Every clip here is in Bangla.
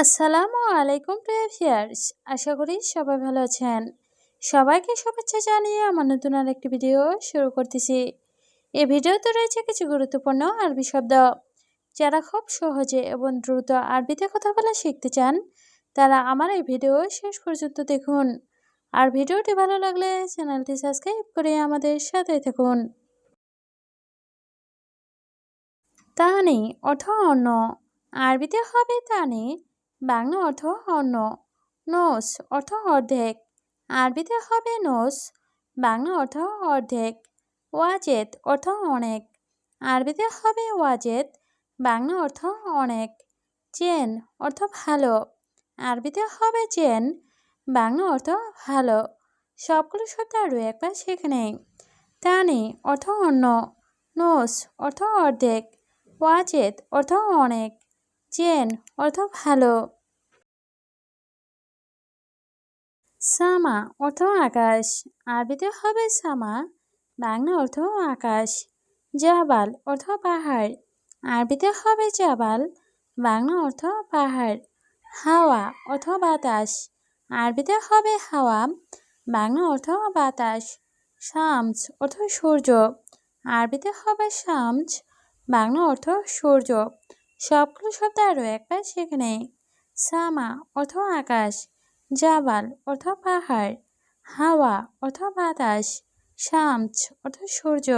আসসালামু আলাইকুম প্রিয় ভিউয়ার্স, আশা করি সবাই ভালো আছেন। সবাইকে শুভেচ্ছা জানিয়ে আমার নতুন আরেকটি ভিডিও শুরু করতেছি। এই ভিডিওতে রয়েছে কিছু গুরুত্বপূর্ণ আরবি শব্দ। যারা খুব সহজে এবং দ্রুত আরবিতে কথা বলা শিখতে চান, তারা আমার এই ভিডিও শেষ পর্যন্ত দেখুন। আর ভিডিওটি ভালো লাগলে চ্যানেলটি সাবস্ক্রাইব করে আমাদের সাথে থাকুন। তানি অর্থ অন্য। আরবিতে হবে তানি বাংলা অর্থ অন্য নোস অর্থ অর্ধেক। আরবিতে হবে নোস বাংলা অর্থ অর্ধেক। ওয়াজেদ অর্থ অনেক। আরবিতে হবে ওয়াজেদ। বাংলা অর্থ অনেক। চেন অর্থ ভালো। আরবিতে হবে চেন। বাংলা অর্থ ভালো। সবগুলো শব্দ আরও একবার সেখানে তানি অর্থ অন্য নোস অর্থ অর্ধেক। ওয়াজেদ অর্থ অনেক। চেন, অর্থ ভালো। সামা, অর্থ আকাশ। আরবিতে হবে সামা, বাংলা অর্থ আকাশ। জাবাল, অর্থ পাহাড়। আরবিতে হবে জাবাল, বাংলা অর্থ পাহাড়। হাওয়া, অর্থ বাতাস। আরবিতে হবে হাওয়া, বাংলা অর্থ বাতাস। শামস, অর্থ সূর্য। আরবিতে হবে শামস, বাংলা অর্থ সূর্য। সবগুলো শব্দ আরও একবার সেখানে সামা অর্থ আকাশ, জাবাল অর্থ পাহাড়, হাওয়া অর্থ বাতাস শামস অর্থ সূর্য।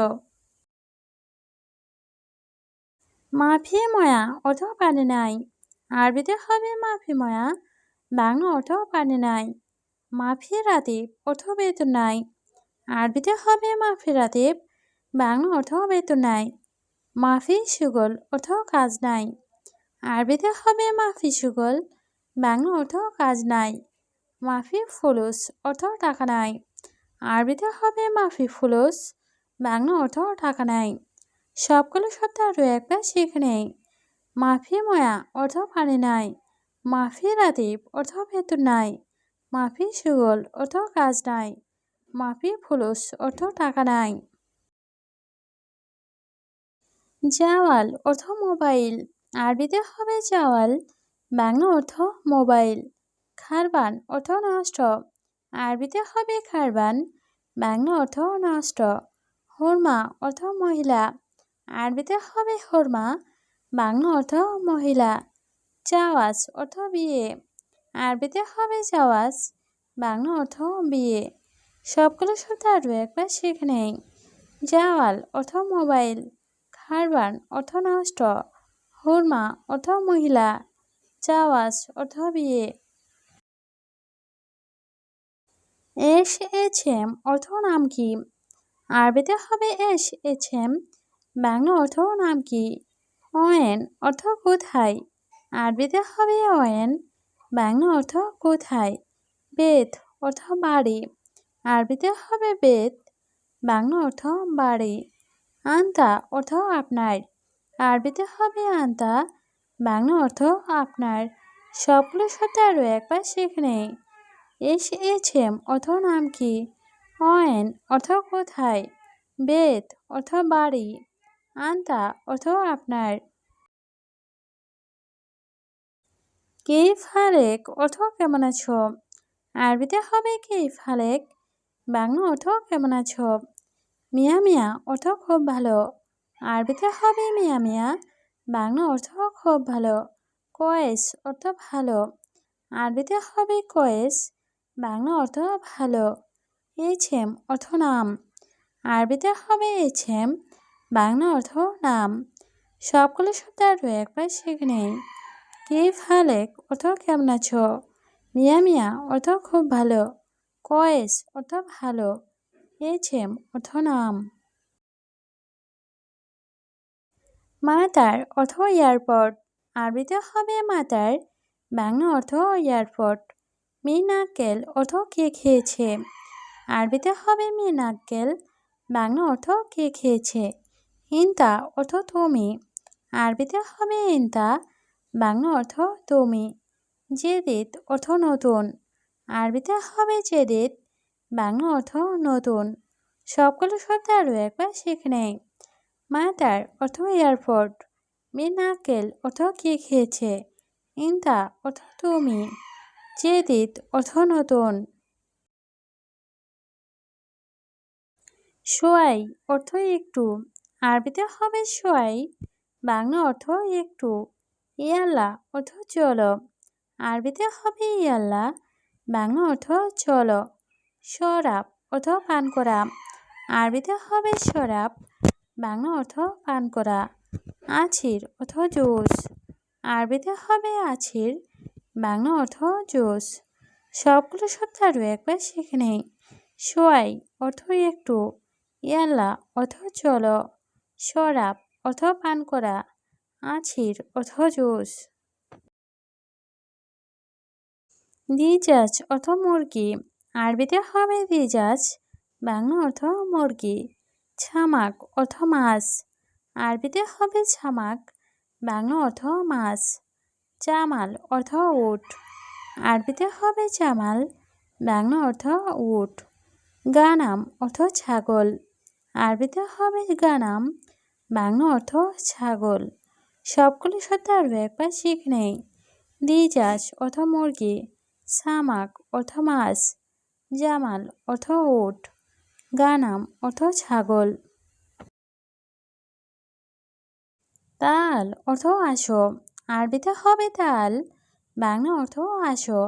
মাফি ময়া অর্থ পানি নাই। আরবিতে হবে মাফি ময়া, বাংলা অর্থ পানি নাই। মাফি রাতিব অর্থ বেতন নাই। আরবিতে হবে মাফি রাতিব, বাংলা অর্থ বেতন নাই। মাফি সুগল অর্থ কাজ নাই। আরবিতে হবে মাফি সুগল, বাংলা অর্থ কাজ নাই। মাফি ফুলুস অর্থ টাকা নাই। আরবিতে হবে মাফি ফুলুস, বাংলা অর্থ টাকা নাই। সবগুলো শব্দ আরও একবার শিখে নেই। মাফি ময়া অর্থ পানি নাই। মাফি রাতিব অর্থ ভেতর নাই। মাফি সুগল অর্থ কাজ নাই। মাফি ফুলুস অর্থ টাকা নাই। জাওয়াল অর্থ মোবাইল। আরবিতে হবে জাওয়াল, বাংলা অর্থ মোবাইল। খারবান অর্থ নষ্ট। আরবিতে হবে খারবান, বাংলা অর্থ নষ্ট। হরমা অর্থ মহিলা। আরবিতে হবে হরমা, বাংলা অর্থ মহিলা। চাওয়াজ অর্থ বিয়ে। আরবিতে হবে জাওয়াজ বাংলা অর্থ বিয়ে। সবগুলো শব্দ আরও একবার শিখে নেই। জাওয়াল অর্থ মোবাইল। খারবান অর্থ নষ্ট হুরমা অর্থ মহিলা জাওয়াজ অর্থ বিয়ে এস এম অর্থ নাম কি? আরবিতে হবে এস এম বাংলা অর্থ নাম কি? অয়েন অর্থ কোথায়? আরবিতে হবে অয়েন বাংলা অর্থ কোথায়? বেদ অর্থ বাড়ি। আরবিতে হবে বেদ বাংলা অর্থ বাড়ি। আন্তা অর্থ আপনার। আরবিতে হবে আন্তা, বাংলা অর্থ আপনার। সবগুলো শব্দ আরও একবার সেখানে। এস এইচ এম অর্থ নাম কি? অয়েন অর্থ কোথায়? বেত অর্থ বাড়ি। আন্তা অর্থ আপনার। কে ফালেক অর্থ কেমন আছো? আরবিতে হবে কে ফালেক বাংলা অর্থ কেমন আছো? মিয়া মিয়া, অর্থ খুব ভালো। আরবিতে হবে মিয়া মিয়া, বাংলা অর্থ খুব ভালো। কয়েস অর্থ ভালো। আরবিতে হবে কয়েস, বাংলা অর্থ ভালো। এছেম অর্থ নাম। আরবিতে হবে এছেম বাংলা অর্থ নাম। সবগুলো শব্দ আরও একবার শিখে নেই। কে ফালেক, অর্থ কেমন আছো? মিয়া মিয়া, অর্থ খুব ভালো। কয়েস অর্থ ভালো। এছেম অর্থ নাম মাতার অর্থ এয়ারপোর্ট। আরবিতে হবে মাতার। বাংলা অর্থ এয়ারপোর্ট। মিনাক্কেল অর্থ কে খেয়েছে। আরবিতে হবে মিনাক্কেল বাংলা অর্থ কে খেয়েছে। ইন্তা অর্থ তুমি। আরবিতে হবে ইন্তা। বাংলা অর্থ তুমি। জেদিত অর্থ নতুন। আরবিতে হবে জেদিত। বাংলা অর্থ নতুন। সবগুলো শব্দ আরও একবার শিখে নেই। মাতার অর্থ এয়ারপোর্ট। মিনাকেল অর্থ কে খেয়েছে। ইন্তা অর্থ তুমি। চেদিত অর্থ নতুন। সোয়াই অর্থ একটু। আরবিতে হবে সোয়াই, বাংলা অর্থ একটু। ইয়াল্লা অর্থ চলো। আরবিতে হবে ইয়াল্লা বাংলা অর্থ চলো। সরাব অর্থ পান করা। আরবিতে হবে সরাব বাংলা অর্থ পান করা। আছির অর্থ জুস। আরবিতে হবে আছির, বাংলা অর্থ জুস। সবগুলো শব্দ আরও একবার শিখে নেই। সোয়াই অর্থ একটু, ইয়াল্লা অর্থ চলো। সরাব অর্থ পান করা। আছির অর্থ জুস। দিজাজ অর্থ মুরগি। আরবিতে হবে দিজাজ বাংলা অর্থ মুরগি, ছামাক অর্থ মাছ, আরবিতে হবে ছামাক, বাংলা অর্থ মাছ, চামাল অর্থ উট, আরবিতে হবে চামাল, বাংলা অর্থ উট, গানাম অর্থ ছাগল, আরবিতে হবে গানাম, বাংলা অর্থ ছাগল। সবগুলি শব্দ আরও একবার শিখ নেই। দিজাজ অর্থ মুরগি সামাক অর্থ মাছ জামাল অর্থ উট গানাম অর্থ ছাগল। তাল অর্থ আসো, আরবিতে হবে তাল, বাংলা অর্থ আসো,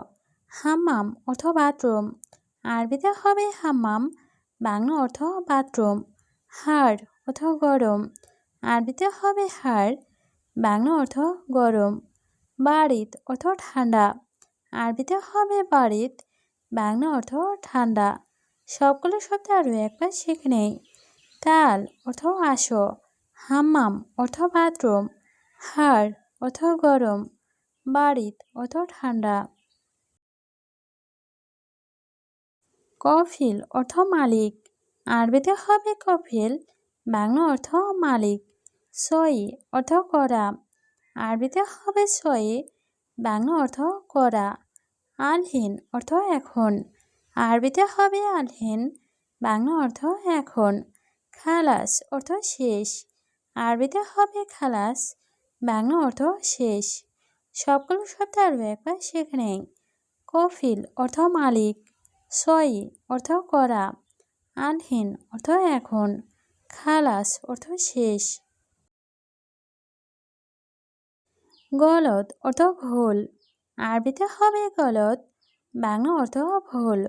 হাম্মাম অর্থ বাথরুম, আরবিতে হবে হাম্মাম, বাংলা অর্থ বাথরুম, হাড় অর্থ গরম, আরবিতে হবে হাড়, বাংলা অর্থ গরম, বাড়িত অর্থ ঠান্ডা, আরবিতে হবে বাড়িত বাংলা অর্থ ঠান্ডা। সবগুলো শব্দ আরও একবার শিখে নেই। তাল অর্থ আসো। হাম্মাম অর্থ বাথরুম। হাড় অর্থ গরম। বাড়িত অর্থ ঠান্ডা। কফিল অর্থ মালিক। আরবিতে হবে কফিল, বাংলা অর্থ মালিক। সই অর্থ করা। আরবিতে হবে সই, বাংলা অর্থ করা। আলহীন অর্থ এখন। আরবিতে হবে আলহীন, বাংলা অর্থ এখন। খালাস অর্থ শেষ। আরবিতে হবে খালাস, বাংলা অর্থ শেষ। সবগুলো শব্দ আরও একবার শেখে নেই। কফিল অর্থ মালিক, সই অর্থ করা। আনহীন অর্থ এখন। খালাস অর্থ শেষ। গলত অর্থ ভুল আরবিতে হবে গলত, বাংলা অর্থ ভুল।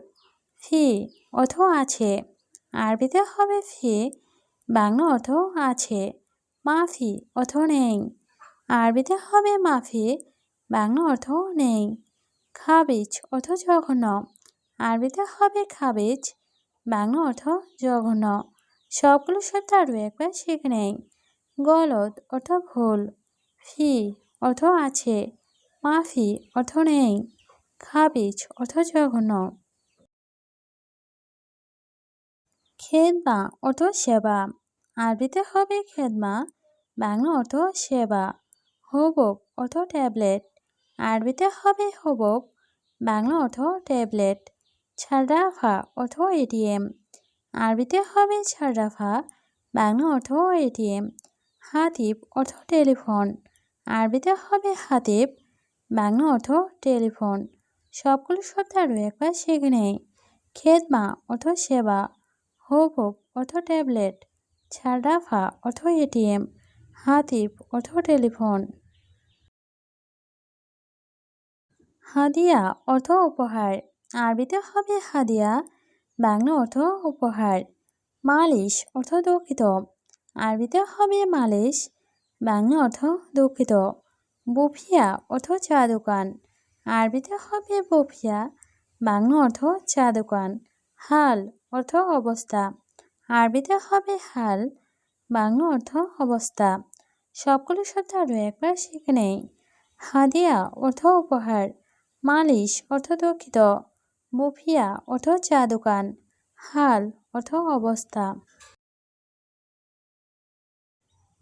ফি অর্থ আছে। আরবিতে হবে ফি, বাংলা অর্থ আছে। মাফি অর্থ নেই। আরবিতে হবে মাফি, বাংলা অর্থ নেই। খাবিজ, অর্থ জঘন্য। আরবিতে হবে খাবিজ, বাংলা অর্থ জঘন্য। সবগুলো শব্দ আরও একবার শিখে নেই। গলত, অর্থ ভুল। ফি অর্থ আছে। মাফি অর্থ নেই খাবিজ অর্থ জঘন্য খেদমা অর্থ সেবা আরবিতে হবে খেদমা বাংলা অর্থ সেবা হবক অর্থ ট্যাবলেট আরবিতে হবে হবক বাংলা অর্থ ট্যাবলেট ছাড়াফা অর্থ এটিএম আরবিতে হবে ছাড়াফা বাংলা অর্থ এটিএম হাতিব অর্থ টেলিফোন আরবিতে হবে হাতিব বাংলা অর্থ টেলিফোন। সবগুলো শব্দ আরও একবার শিখে নেই। খেদমা অর্থ সেবা। হবক অর্থ ট্যাবলেট। ছাড়াফা অর্থ এটিএম। হাতিব অর্থ টেলিফোন। হাদিয়া অর্থ উপহার। আরবিতে হবে হাদিয়া বাংলা অর্থ উপহার। মালিশ অর্থ দুঃখিত। আরবিতে হবে মালিশ বাংলা অর্থ দুঃখিত। বুফিয়া অর্থ চা দোকান আরবিতে হবে বুফিয়া, বাংলা অর্থ চা দোকান হাল অর্থ অবস্থা। আরবিতে হবে হাল, বাংলা অর্থ অবস্থা। সবগুলো শব্দ আরও একবার শিখে নেই। হাদিয়া অর্থ উপহার। মালিশ অর্থ দুঃখিত। বুফিয়া অর্থ চা দোকান হাল অর্থ অবস্থা।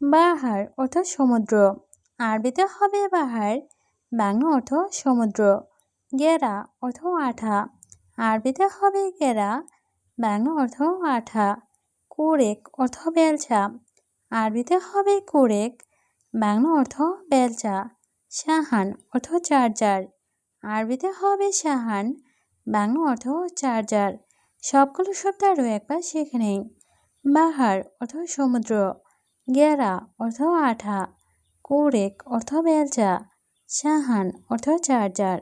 বাহার অর্থ সমুদ্র। আরবিতে হবে বাহার, বাংলা অর্থ সমুদ্র, গেরা অর্থ আঠা, আরবিতে হবে গেরা, বাংলা অর্থ আঠা, কুরেক অর্থ বেলচা, আরবিতে হবে কুরেক, বাংলা অর্থ বেলচা সাহান অর্থ চার্জার, আরবিতে হবে সাহান বাংলা অর্থ চার্জার, সবগুলো শব্দ আরও একবার শিখে নেই। বাহার অর্থ সমুদ্র, গেরা অর্থ আঠা কোরেক অর্থ বেলচা সাহান অর্থ চার্জার।